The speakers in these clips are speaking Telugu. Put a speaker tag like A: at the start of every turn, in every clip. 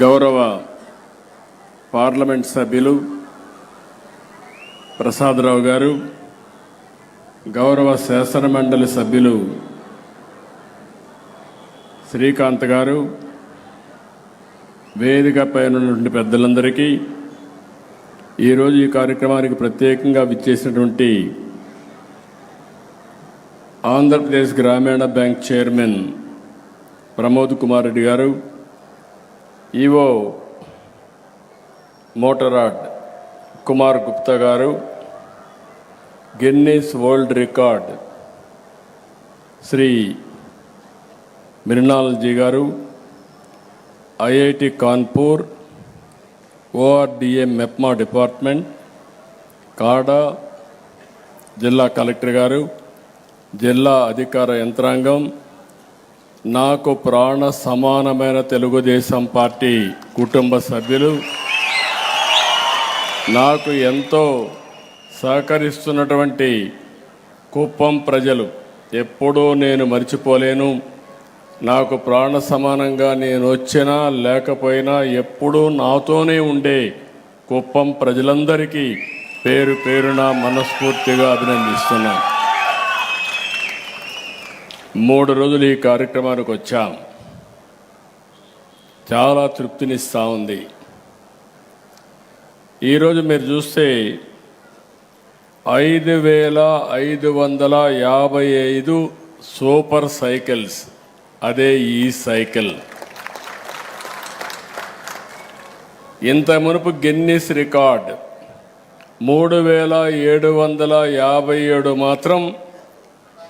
A: గౌరవ పార్లమెంట్ సభ్యులు ప్రసాదరావు గారు గౌరవ శాసన మండలి సభ్యులు శ్రీకాంత్ గారు వేదిక పైన ఉన్నటువంటి పెద్దలందరికీ ఈరోజు ఈ కార్యక్రమానికి ప్రత్యేకంగా విచ్చేసినటువంటి Andhra Pradesh Grameena bank chairman Pramod Kumar Reddy garu EO మోటరాడ్ Kumar Gupta garu Guinness World Record Shri Mrinalji garu IIT Kanpur ORDA MEPMA department కాడా జిల్లా కలెక్టర్ గారు జిల్లా అధికార యంత్రాంగం నాకు ప్రాణ సమానమైన తెలుగుదేశం పార్టీ కుటుంబ సభ్యులు. నాకు ఎంతో సహకరిస్తున్నటువంటి కుప్పం ప్రజలు. ఎప్పుడూ నేను మర్చిపోలేను. నాకు ప్రాణ సమానంగా నేను వచ్చినా లేకపోయినా ఎప్పుడూ నాతోనే ఉండే కుప్పం ప్రజలందరికీ పేరు పేరున మనస్ఫూర్తిగా అభినందిస్తున్నాను. మూడు రోజులు ఈ కార్యక్రమానికి వచ్చాం. చాలా తృప్తినిస్తూ ఉంది. ఈరోజు మీరు చూస్తే ఐదు వేల ఐదు వందల యాభై ఐదు సూపర్ సైకిల్స్. అదే ఈ సైకిల్. ఇంత మునుపు గిన్నిస్ రికార్డ్. మూడు వేల ఏడు వందల యాభై ఏడు మాత్రం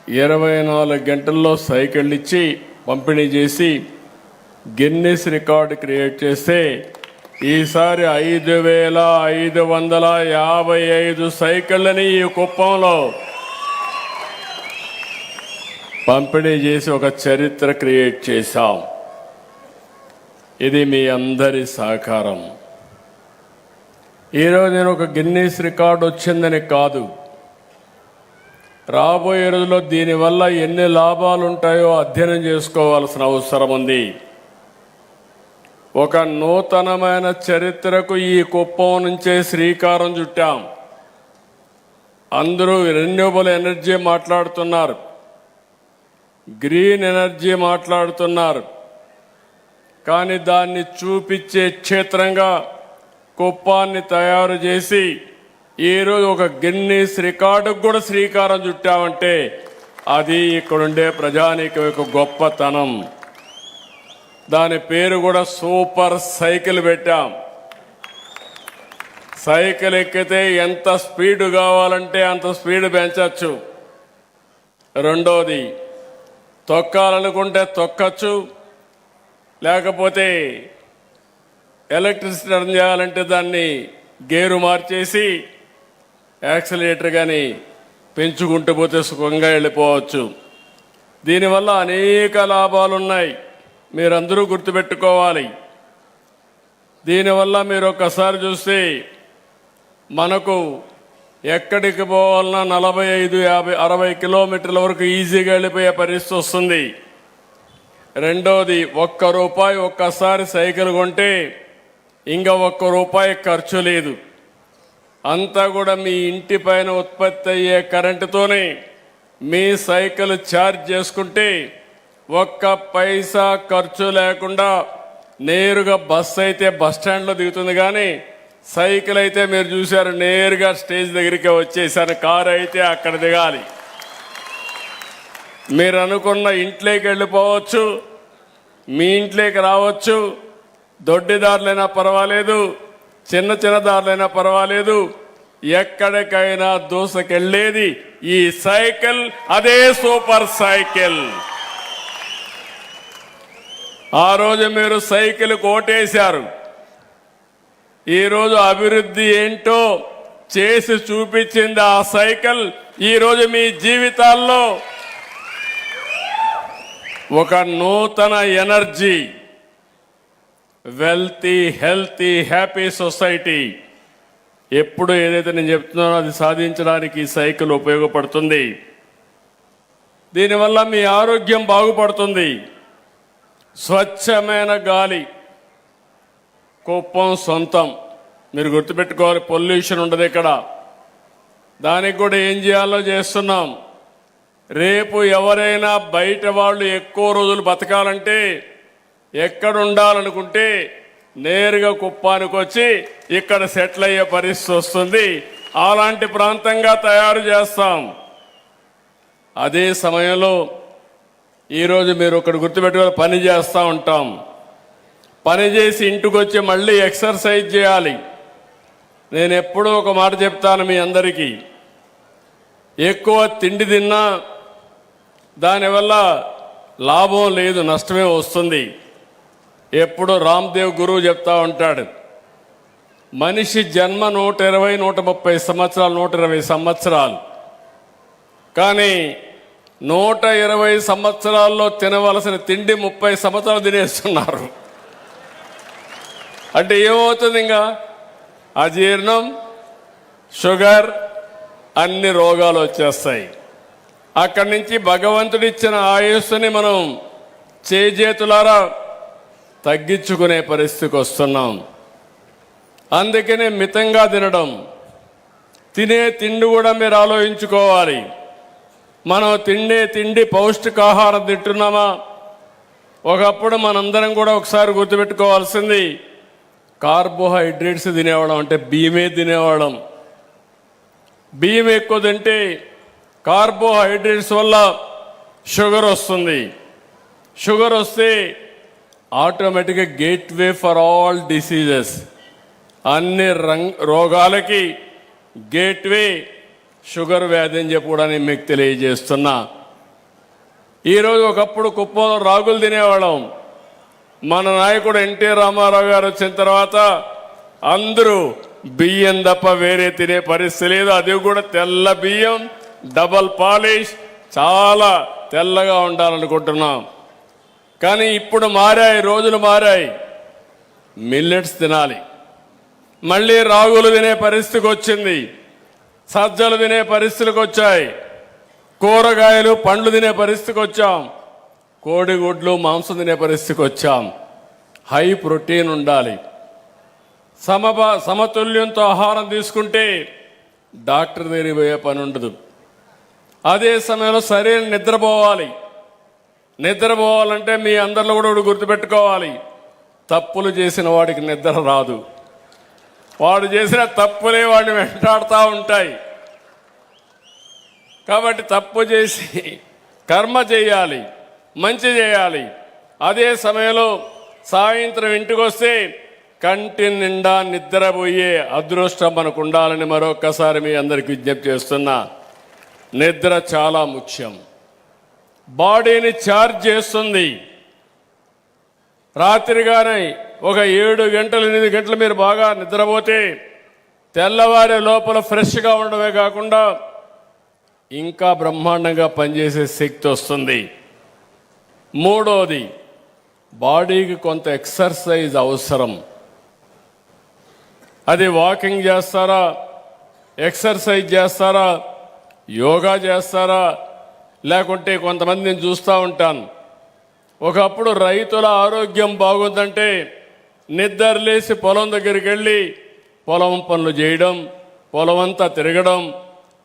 A: ఇరవై నాలుగు గంటల్లో సైకిల్ ఇచ్చి పంపిణీ చేసి గిన్నెస్ రికార్డు క్రియేట్ చేస్తే ఈసారి ఐదు వేల ఐదు వందల యాభై ఐదు సైకిళ్ళని ఈ కుప్పంలో పంపిణీ చేసి ఒక చరిత్ర క్రియేట్ చేశాం. ఇది మీ అందరి సహకారం. ఈరోజు నేను ఒక గిన్నీస్ రికార్డు వచ్చిందని కాదు. రాబోయే రోజుల్లో దీనివల్ల ఎన్ని లాభాలు ఉంటాయో అధ్యయనం చేసుకోవాల్సిన అవసరం ఉంది. ఒక నూతనమైన చరిత్రకు ఈ కుప్పం నుంచే శ్రీకారం చుట్టాం. అందరూ రెన్యూబుల్ ఎనర్జీ మాట్లాడుతున్నారు. గ్రీన్ ఎనర్జీ మాట్లాడుతున్నారు. కానీ దాన్ని చూపించే క్షేత్రంగా కుప్పాన్ని తయారు చేసి ఈరోజు ఒక గిన్నీస్ రికార్డుకు కూడా శ్రీకారం చుట్టామంటే అది ఇక్కడుండే ప్రజానీకం యొక్క గొప్పతనం. దాని పేరు కూడా సూపర్ సైకిల్ పెట్టాం. సైకిల్ ఎక్కితే ఎంత స్పీడ్ కావాలంటే అంత స్పీడ్ పెంచచ్చు. రెండోది తొక్కాలనుకుంటే తొక్కచ్చు. లేకపోతే ఎలక్ట్రిసిటీ రన్ చేయాలంటే దాన్ని గేరు మార్చేసి యాక్సిలేటర్ కానీ పెంచుకుంటూ పోతే సుఖంగా వెళ్ళిపోవచ్చు. దీనివల్ల అనేక లాభాలు ఉన్నాయి మీరందరూ గుర్తుపెట్టుకోవాలి. దీనివల్ల మీరు ఒక్కసారి చూస్తే మనకు ఎక్కడికి పోవాలన్నా నలభై ఐదు యాభై అరవై కిలోమీటర్ల వరకు ఈజీగా వెళ్ళిపోయే పరిస్థితి వస్తుంది. రెండోది ఒక్క రూపాయి ఒక్కసారి సైకిల్ కొంటే ఇంకా ఒక్క రూపాయి ఖర్చు లేదు. అంతా కూడా మీ ఇంటి పైన ఉత్పత్తి అయ్యే కరెంటుతోనే మీ సైకిల్ ఛార్జ్ చేసుకుంటే ఒక్క పైసా ఖర్చు లేకుండా నేరుగా బస్సు అయితే బస్ స్టాండ్లో దిగుతుంది కానీ సైకిల్ అయితే మీరు చూశారు నేరుగా స్టేజ్ దగ్గరికి వచ్చేసారు కారు అయితే అక్కడ దిగాలి. మీరు అనుకున్న ఇంట్లోకి వెళ్ళిపోవచ్చు మీ ఇంట్లోకి రావచ్చు దొడ్డిదారులైనా పర్వాలేదు చిన్న చిన్న దారులైనా పర్వాలేదు. ఎక్కడికైనా దూసకెళ్ళేది ఈ సైకిల్ అదే సూపర్ సైకిల్. ఆ రోజు మీరు సైకిల్ కోటేశారు ఈరోజు అభివృద్ధి ఏంటో చేసి చూపించింది ఆ సైకిల్ ఈరోజు మీ జీవితాల్లో. ఒక నూతన energy. Wealthy healthy happy society. ఎప్పుడు ఏదైతే నేను చెప్తున్నానో అది సాధించడానికి ఈ సైకిల్ ఉపయోగపడుతుంది. దీనివల్ల మీ ఆరోగ్యం బాగుపడుతుంది. స్వచ్ఛమైన గాలి కుప్పం సొంతం. మీరు గుర్తుపెట్టుకోవాలి పొల్యూషన్ ఉండదు ఇక్కడ. దానికి కూడా ఏం చేయాలో చేస్తున్నాం. రేపు ఎవరైనా బయట వాళ్ళు ఎక్కువ రోజులు బతకాలంటే ఎక్కడ ఉండాలనుకుంటే నేరుగా కుప్పానికి వచ్చి ఇక్కడ సెటిల్ అయ్యే పరిస్థితి వస్తుంది. అలాంటి ప్రాంతంగా తయారు చేస్తాం. అదే సమయంలో ఈరోజు మీరు ఒకటి గుర్తుపెట్టుకొని పని చేస్తూ ఉంటాం. పని చేసి ఇంటికి వచ్చి మళ్ళీ ఎక్సర్సైజ్ చేయాలి. నేను ఎప్పుడూ ఒక మాట చెప్తాను మీ అందరికీ. ఎక్కువ తిండి తిన్నా దానివల్ల లాభం లేదు నష్టమే వస్తుంది. ఎప్పుడు రామ్దేవ్ గురువు చెప్తా ఉంటాడు మనిషి జన్మ నూట ఇరవై నూట ముప్పై సంవత్సరాలు నూట ఇరవై సంవత్సరాలు. కానీ నూట ఇరవై సంవత్సరాల్లో తినవలసిన తిండి ముప్పై సంవత్సరాలు తినేస్తున్నారు. అంటే ఏమవుతుంది ఇంకా? అజీర్ణం షుగర్ అన్ని రోగాలు వచ్చేస్తాయి. అక్కడి నుంచి భగవంతుడిచ్చిన ఆయుస్సుని మనం చేజేతులారా తగ్గించుకునే పరిస్థితికి వస్తున్నాం. అందుకనే మితంగా తినడం. తినే తిండి కూడా మీరు ఆలోచించుకోవాలి. మనం తిండే తిండి పౌష్టికాహారం తింటున్నామా? ఒకప్పుడు మనందరం కూడా ఒకసారి గుర్తుపెట్టుకోవాల్సింది కార్బోహైడ్రేట్స్ తినేవాళ్ళం అంటే బియ్యమే తినేవాళ్ళం. బియ్యం ఎక్కువ తింటే కార్బోహైడ్రేట్స్ వల్ల షుగర్ వస్తుంది. షుగర్ వస్తే ఆటోమేటిక్గా గేట్వే ఫర్ ఆల్ డిసీజెస్ అన్ని రంగ్ రోగాలకి గేట్వే షుగర్ వ్యాధి అని చెప్పి కూడా నేను మీకు తెలియజేస్తున్నా. ఈరోజు ఒకప్పుడు కుప్పంలో రాగులు తినేవాళ్ళం. మన నాయకుడు ఎన్టీ రామారావు గారు వచ్చిన తర్వాత అందరూ బియ్యం తప్ప వేరే తినే పరిస్థితి లేదు. అది కూడా తెల్ల బియ్యం డబల్ పాలిష్ చాలా తెల్లగా ఉండాలనుకుంటున్నాం. కానీ ఇప్పుడు మారాయి రోజులు మారాయి. మిల్లెట్స్ తినాలి. మళ్ళీ రాగులు తినే పరిస్థితికి వచ్చింది. సజ్జలు తినే పరిస్థితికి వచ్చాయి. కూరగాయలు పండ్లు తినే పరిస్థితికి వచ్చాం. కోడిగుడ్లు మాంసం తినే పరిస్థితికి వచ్చాం. హై ప్రోటీన్ ఉండాలి. సమబ సమతుల్యంతో ఆహారం తీసుకుంటే డాక్టర్ దగ్గరికి పోయే పని ఉండదు. అదే సమయంలో సరైన నిద్రపోవాలి నిద్రపోవాలంటే మీ అందరిలో కూడా గుర్తుపెట్టుకోవాలి. తప్పులు చేసిన వాడికి నిద్ర రాదు. వాడు చేసిన తప్పులే వాడిని వెంటాడుతూ ఉంటాయి. కాబట్టి తప్పు చేసి కర్మ చేయాలి మంచి చేయాలి. అదే సమయంలో సాయంత్రం ఇంటికి వస్తే కంటి నిండా నిద్రపోయే అదృష్టం మనకు ఉండాలని మరొక్కసారి మీ అందరికి విజ్ఞప్తి చేస్తున్నా. నిద్ర చాలా ముఖ్యం. బాడీని ఛార్జ్ చేస్తుంది. రాత్రిగానే ఒక ఏడు గంటలు ఎనిమిది గంటలు మీరు బాగా నిద్రపోతే తెల్లవారే లోపల ఫ్రెష్గా ఉండడమే కాకుండా ఇంకా బ్రహ్మాండంగా పనిచేసే శక్తి వస్తుంది. మూడోది బాడీకి కొంత ఎక్సర్సైజ్ అవసరం. అది వాకింగ్ చేస్తారా? ఎక్సర్సైజ్ చేస్తారా? యోగా చేస్తారా? లేకుంటే కొంతమంది నేను చూస్తూ ఉంటాను. ఒకప్పుడు రైతుల ఆరోగ్యం బాగుందంటే నిద్ర లేచి పొలం దగ్గరికి వెళ్ళి పొలం పనులు చేయడం పొలం అంతా తిరగడం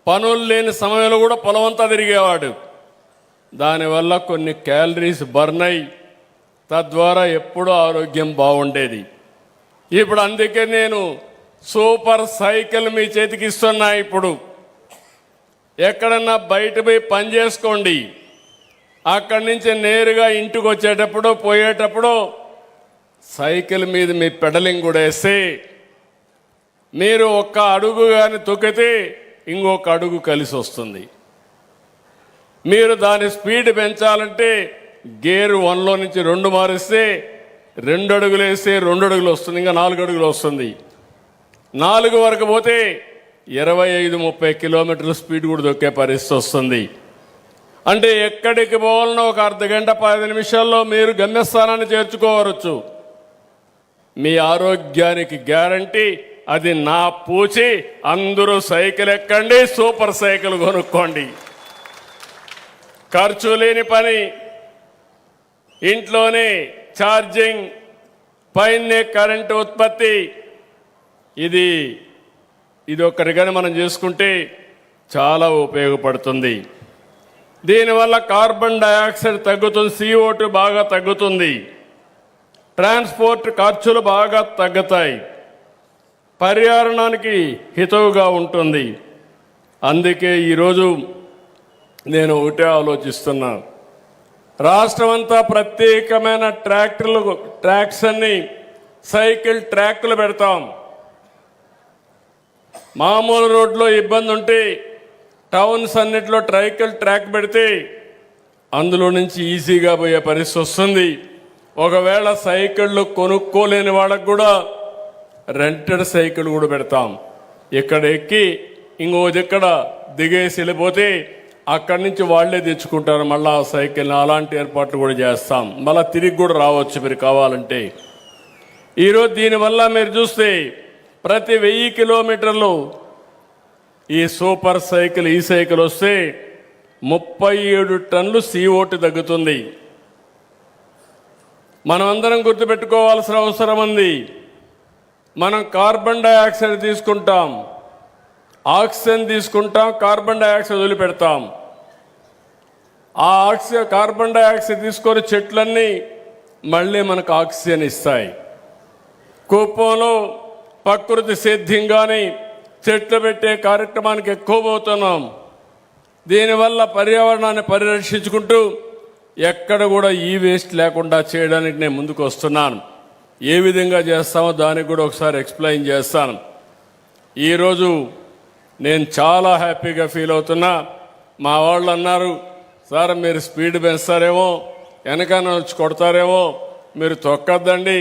A: పనులు లేని సమయంలో కూడా పొలం అంతా తిరిగేవాడు. దానివల్ల కొన్ని క్యాలరీస్ బర్న్ అయి తద్వారా ఎప్పుడూ ఆరోగ్యం బాగుండేది. ఇప్పుడు అందుకే నేను సూపర్ సైకిల్ మీ చేతికి ఇస్తున్నా ఇప్పుడు. ఎక్కడన్నా బయట పోయి పని చేసుకోండి. అక్కడి నుంచి నేరుగా ఇంటికి వచ్చేటప్పుడు పోయేటప్పుడు సైకిల్ మీద మీ పెడలింగ్ కూడా వేస్తే మీరు ఒక్క అడుగు కానీ తొక్కితే ఇంకొక అడుగు కలిసి వస్తుంది. మీరు దాని స్పీడ్ పెంచాలంటే గేర్ వన్లో నుంచి రెండు మారిస్తే రెండు అడుగులు వేస్తే రెండు అడుగులు వస్తుంది ఇంకా నాలుగు అడుగులు వస్తుంది. నాలుగు వరకు పోతే ఇరవై ఐదు ముప్పై కిలోమీటర్ల స్పీడ్ కూడా దొక్కే పరిస్థితి వస్తుంది. అంటే ఎక్కడికి పోవాలన్నా ఒక అర్ధ గంట పది నిమిషాల్లో మీరు గమ్యస్థానాన్ని చేర్చుకోవచ్చు. మీ ఆరోగ్యానికి గ్యారంటీ అది నా పూచి. అందరూ సైకిల్ ఎక్కండి సూపర్ సైకిల్ కొనుక్కోండి. ఖర్చు లేని పని. ఇంట్లోనే ఛార్జింగ్ పైనే కరెంటు ఉత్పత్తి. ఇది ఇది ఒక్కరిగానే మనం చేసుకుంటే చాలా ఉపయోగపడుతుంది. దీనివల్ల కార్బన్ డయాక్సైడ్ తగ్గుతుంది సిఓ టూ బాగా తగ్గుతుంది. ట్రాన్స్పోర్ట్ ఖర్చులు బాగా తగ్గుతాయి. పర్యావరణానికి హితవుగా ఉంటుంది. అందుకే ఈరోజు నేను ఒకటే ఆలోచిస్తున్నా. రాష్ట్రం అంతా ప్రత్యేకమైన ట్రాక్టర్లు ట్రాక్స్ అన్ని సైకిల్ ట్రాక్లు పెడతాం. మామూలు రోడ్లో ఇబ్బంది ఉంటే టౌన్స్ అన్నిట్లో ట్రైకల్ ట్రాక్ పెడితే అందులో నుంచి ఈజీగా పోయే పరిస్థితి వస్తుంది. ఒకవేళ సైకిళ్ళు కొనుక్కోలేని వాళ్ళకు కూడా రెంటెడ్ సైకిల్ కూడా పెడతాం. ఇక్కడ ఎక్కి ఇంకో దిక్కడ దిగేసి వెళ్ళిపోతే అక్కడి నుంచి వాళ్ళే తెచ్చుకుంటారు. మళ్ళీ ఆ సైకిల్ అలాంటి ఏర్పాట్లు కూడా చేస్తాం. మళ్ళీ తిరిగి కూడా రావచ్చు మీరు కావాలంటే. ఈరోజు దీనివల్ల మీరు చూస్తే ప్రతి వెయ్యి కిలోమీటర్లు ఈ సూపర్ సైకిల్ ఈ సైకిల్ వస్తే ముప్పై ఏడు టన్నులు సీఓటి తగ్గుతుంది. మనమందరం గుర్తుపెట్టుకోవాల్సిన అవసరం ఉంది. మనం కార్బన్ డైఆక్సైడ్ తీసుకుంటాం. ఆక్సిజన్ తీసుకుంటాం కార్బన్ డైఆక్సైడ్ వదిలిపెడతాం. ఆ ఆక్సిజన్ కార్బన్ డైఆక్సైడ్ తీసుకొని చెట్లన్నీ మళ్ళీ మనకు ఆక్సిజన్ ఇస్తాయి. కూపంలో ప్రకృతి సిద్ధంగానే చెట్లు పెట్టే కార్యక్రమానికి ఎక్కువ పోతున్నాం. దీనివల్ల పర్యావరణాన్ని పరిరక్షించుకుంటూ ఎక్కడ కూడా ఈ వేస్ట్ లేకుండా చేయడానికి నేను ముందుకు వస్తున్నాను. ఏ విధంగా చేస్తామో దానికి కూడా ఒకసారి ఎక్స్ప్లెయిన్ చేస్తాను. ఈరోజు నేను చాలా హ్యాపీగా ఫీల్ అవుతున్నా. మా వాళ్ళు అన్నారు సార్ మీరు స్పీడ్ పెంచుతారేమో వెనకన వచ్చి కొడతారేమో మీరు తొక్కద్దండి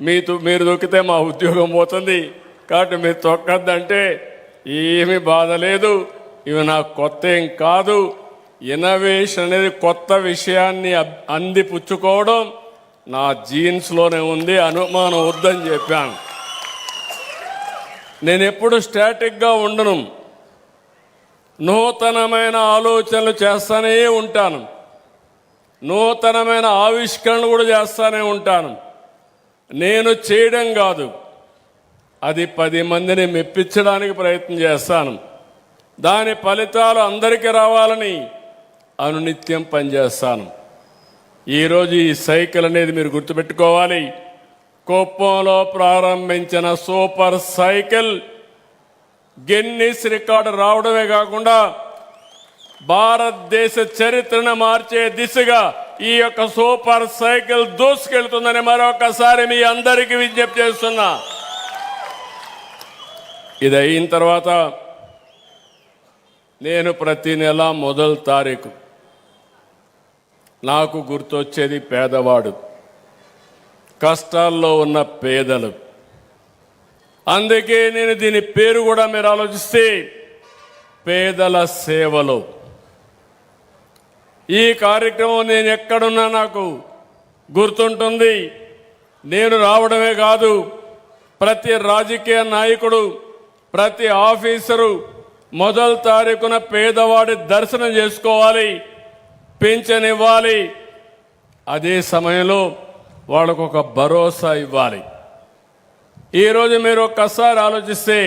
A: మీ మీరు దొక్కితే మా ఉద్యోగం పోతుంది. కాబట్టి మీరు తొక్కద్దంటే ఏమీ బాధ లేదు. ఇవి నాకు కొత్త ఏం కాదు. ఇన్నోవేషన్ అనేది కొత్త విషయాన్ని అందిపుచ్చుకోవడం నా జీన్స్లోనే ఉంది. అనుమానం వద్దని చెప్పాను. నేను ఎప్పుడు స్టాటిక్గా ఉండను. నూతనమైన ఆలోచనలు చేస్తానే ఉంటాను. నూతనమైన ఆవిష్కరణలు కూడా చేస్తూనే ఉంటాను. నేను చేయడం కాదు. అది పది మందిని మెప్పించడానికి ప్రయత్నం చేస్తాను. దాని ఫలితాలు అందరికీ రావాలని అనునిత్యం పనిచేస్తాను. ఈరోజు ఈ సైకిల్ అనేది మీరు గుర్తుపెట్టుకోవాలి. కుప్పంలో ప్రారంభించిన సూపర్ సైకిల్ గిన్నిస్ రికార్డు రావడమే కాకుండా భారతదేశ చరిత్రను మార్చే దిశగా ఈ యొక్క సూపర్ సైకిల్ దూసుకెళ్తుందని మరొకసారి మీ అందరికీ విజ్ఞప్తి చేస్తున్నా. ఇది అయిన తర్వాత నేను ప్రతి నెల మొదటి తారీఖు నాకు గుర్తొచ్చేది పేదవాడు. కష్టాల్లో ఉన్న పేదలు. అందుకే నేను దీని పేరు కూడా మీరు ఆలోచిస్తే పేదల సేవలో. ఈ కార్యక్రమం నేను ఎక్కడున్నా నాకు గుర్తుంటుంది. నేను రావడమే కాదు ప్రతి రాజకీయ నాయకుడు ప్రతి ఆఫీసరు మొదటి తారీఖున పేదవాడి దర్శనం చేసుకోవాలి పింఛన్ ఇవ్వాలి అదే సమయంలో వాళ్ళకు ఒక భరోసా ఇవ్వాలి. ఈరోజు మీరు ఒక్కసారి ఆలోచిస్తే